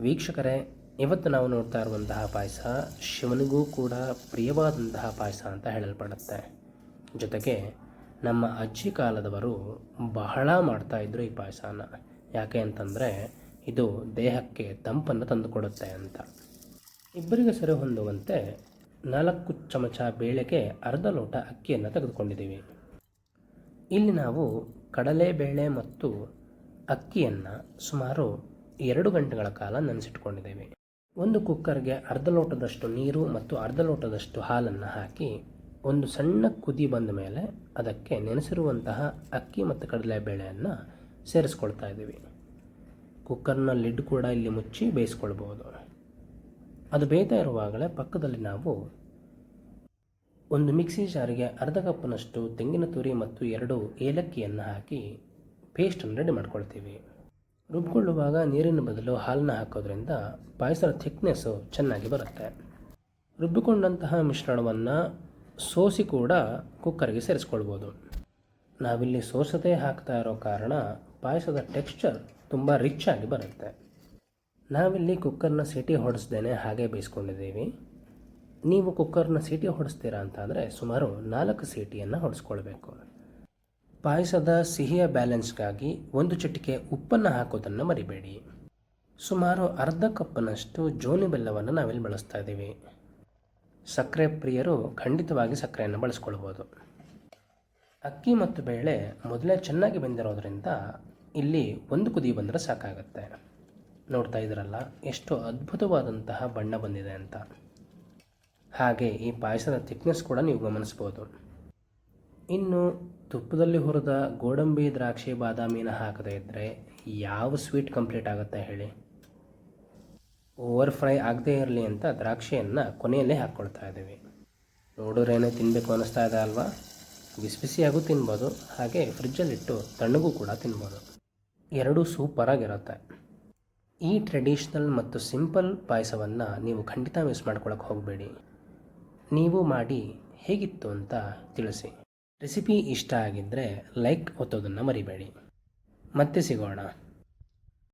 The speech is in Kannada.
ವೀಕ್ಷಕರೇ, ಇವತ್ತು ನಾವು ನೋಡ್ತಾ ಇರುವಂತಹ ಪಾಯಸ ಶಿವನಿಗೂ ಕೂಡ ಪ್ರಿಯವಾದಂತಹ ಪಾಯಸ ಅಂತ ಹೇಳಲ್ಪಡುತ್ತೆ. ಜೊತೆಗೆ ನಮ್ಮ ಅಜ್ಜಿ ಕಾಲದವರು ಬಹಳ ಮಾಡ್ತಾಯಿದ್ರು ಈ ಪಾಯಸನ. ಯಾಕೆ ಅಂತಂದರೆ, ಇದು ದೇಹಕ್ಕೆ ತಂಪನ್ನು ತಂದುಕೊಡುತ್ತೆ ಅಂತ. ಇಬ್ಬರಿಗೆ ಸರಿ ಹೊಂದುವಂತೆ ನಾಲ್ಕು ಚಮಚ ಬೇಳೆಗೆ ಅರ್ಧ ಲೋಟ ಅಕ್ಕಿಯನ್ನು ತೆಗೆದುಕೊಂಡಿದ್ದೀವಿ. ಇಲ್ಲಿ ನಾವು ಕಡಲೆಬೇಳೆ ಮತ್ತು ಅಕ್ಕಿಯನ್ನು ಸುಮಾರು ಎರಡು ಗಂಟೆಗಳ ಕಾಲ ನೆನೆಸಿಟ್ಕೊಂಡಿದ್ದೇವೆ. ಒಂದು ಕುಕ್ಕರ್ಗೆ ಅರ್ಧ ಲೋಟದಷ್ಟು ನೀರು ಮತ್ತು ಅರ್ಧ ಲೋಟದಷ್ಟು ಹಾಲನ್ನು ಹಾಕಿ, ಒಂದು ಸಣ್ಣ ಕುದಿ ಬಂದ ಮೇಲೆ ಅದಕ್ಕೆ ನೆನೆಸಿರುವಂತಹ ಅಕ್ಕಿ ಮತ್ತು ಕಡಲೆಬೇಳೆಯನ್ನು ಸೇರಿಸ್ಕೊಳ್ತಾ ಇದ್ದೀವಿ. ಕುಕ್ಕರ್ನ ಲಿಡ್ ಕೂಡ ಇಲ್ಲಿ ಮುಚ್ಚಿ ಬೇಯಿಸ್ಕೊಳ್ಬೋದು ಅದು ಬೇಯ್ತಾ ಇರುವಾಗಲೇ ಪಕ್ಕದಲ್ಲಿ ನಾವು ಒಂದು ಮಿಕ್ಸಿ ಜಾರಿಗೆ ಅರ್ಧ ಕಪ್ನಷ್ಟು ತೆಂಗಿನ ತುರಿ ಮತ್ತು ಎರಡು ಏಲಕ್ಕಿಯನ್ನು ಹಾಕಿ ಪೇಸ್ಟನ್ನು ರೆಡಿ ಮಾಡ್ಕೊಳ್ತೀವಿ. ರುಬ್ಕೊಳ್ಳುವಾಗ ನೀರಿನ ಬದಲು ಹಾಲನ್ನ ಹಾಕೋದ್ರಿಂದ ಪಾಯಸದ ಥಿಕ್ನೆಸ್ಸು ಚೆನ್ನಾಗಿ ಬರುತ್ತೆ. ರುಬ್ಬಿಕೊಂಡಂತಹ ಮಿಶ್ರಣವನ್ನು ಸೋಸಿ ಕೂಡ ಕುಕ್ಕರ್ಗೆ ಸೇರಿಸ್ಕೊಳ್ಬೋದು. ನಾವಿಲ್ಲಿ ಸೋಸದೇ ಹಾಕ್ತಾ ಇರೋ ಕಾರಣ ಪಾಯಸದ ಟೆಕ್ಸ್ಚರ್ ತುಂಬ ರಿಚ್ ಆಗಿ ಬರುತ್ತೆ. ನಾವಿಲ್ಲಿ ಕುಕ್ಕರ್ನ ಸೀಟಿ ಹೊಡೆಸ್ದೇನೆ ಹಾಗೆ ಬೇಯಿಸ್ಕೊಂಡಿದ್ದೀವಿ. ನೀವು ಕುಕ್ಕರ್ನ ಸೀಟಿ ಹೊಡೆಸ್ತೀರಾ ಅಂತಂದರೆ ಸುಮಾರು ನಾಲ್ಕು ಸೀಟಿಯನ್ನು ಹೊಡೆಸ್ಕೊಳ್ಬೇಕು. ಪಾಯಸದ ಸಿಹಿಯ ಬ್ಯಾಲೆನ್ಸ್ಗಾಗಿ ಒಂದು ಚಿಟಿಕೆ ಉಪ್ಪನ್ನು ಹಾಕೋದನ್ನು ಮರಿಬೇಡಿ. ಸುಮಾರು ಅರ್ಧ ಕಪ್ನಷ್ಟು ಜೋನಿ ಬೆಲ್ಲವನ್ನು ನಾವಿಲ್ಲಿ ಬಳಸ್ತಾ ಇದ್ದೀವಿ. ಸಕ್ಕರೆ ಪ್ರಿಯರು ಖಂಡಿತವಾಗಿ ಸಕ್ಕರೆಯನ್ನು ಬಳಸ್ಕೊಳ್ಬೋದು. ಅಕ್ಕಿ ಮತ್ತು ಬೇಳೆ ಮೊದಲೇ ಚೆನ್ನಾಗಿ ಬೆಂದಿರೋದ್ರಿಂದ ಇಲ್ಲಿ ಒಂದು ಕುದಿ ಬಂದರೆ ಸಾಕಾಗುತ್ತೆ. ನೋಡ್ತಾ ಇದ್ರಲ್ಲ ಎಷ್ಟು ಅದ್ಭುತವಾದಂತಹ ಬಣ್ಣ ಬಂದಿದೆ ಅಂತ. ಹಾಗೆ ಈ ಪಾಯಸದ ಥಿಕ್ನೆಸ್ ಕೂಡ ನೀವು ಗಮನಿಸ್ಬೋದು. ಇನ್ನು ತುಪ್ಪದಲ್ಲಿ ಹುರಿದ ಗೋಡಂಬಿ ದ್ರಾಕ್ಷಿ ಬಾದಾಮಿನ ಹಾಕದೇ ಇದ್ದರೆ ಯಾವ ಸ್ವೀಟ್ ಕಂಪ್ಲೀಟ್ ಆಗುತ್ತೆ ಹೇಳಿ? ಓವರ್ ಫ್ರೈ ಆಗದೇ ಇರಲಿ ಅಂತ ದ್ರಾಕ್ಷಿಯನ್ನು ಕೊನೆಯಲ್ಲೇ ಹಾಕ್ಕೊಳ್ತಾ ಇದ್ದೀವಿ. ನೋಡೋರೇನೇ ತಿನ್ನಬೇಕು ಅನ್ನಿಸ್ತಾ ಇದೆ ಅಲ್ವಾ? ಬಿಸಿ ಬಿಸಿಯಾಗೂ ತಿನ್ಬೋದು, ಹಾಗೆ ಫ್ರಿಜ್ಜಲ್ಲಿಟ್ಟು ತಣ್ಣಗೂ ಕೂಡ ತಿನ್ಬೋದು. ಎರಡೂ ಸೂಪರಾಗಿರುತ್ತೆ ಈ ಟ್ರೆಡಿಷ್ನಲ್ ಮತ್ತು ಸಿಂಪಲ್ ಪಾಯಸವನ್ನು ನೀವು ಖಂಡಿತ ಮಿಸ್ ಮಾಡ್ಕೊಳಕ್ಕೆ ಹೋಗಬೇಡಿ. ನೀವು ಮಾಡಿ ಹೇಗಿತ್ತು ಅಂತ ತಿಳಿಸಿ. ರೆಸಿಪಿ ಇಷ್ಟ ಆಗಿದ್ದರೆ ಲೈಕ್ ಒತ್ತೋದನ್ನು ಮರಿಬೇಡಿ. ಮತ್ತೆ ಸಿಗೋಣ.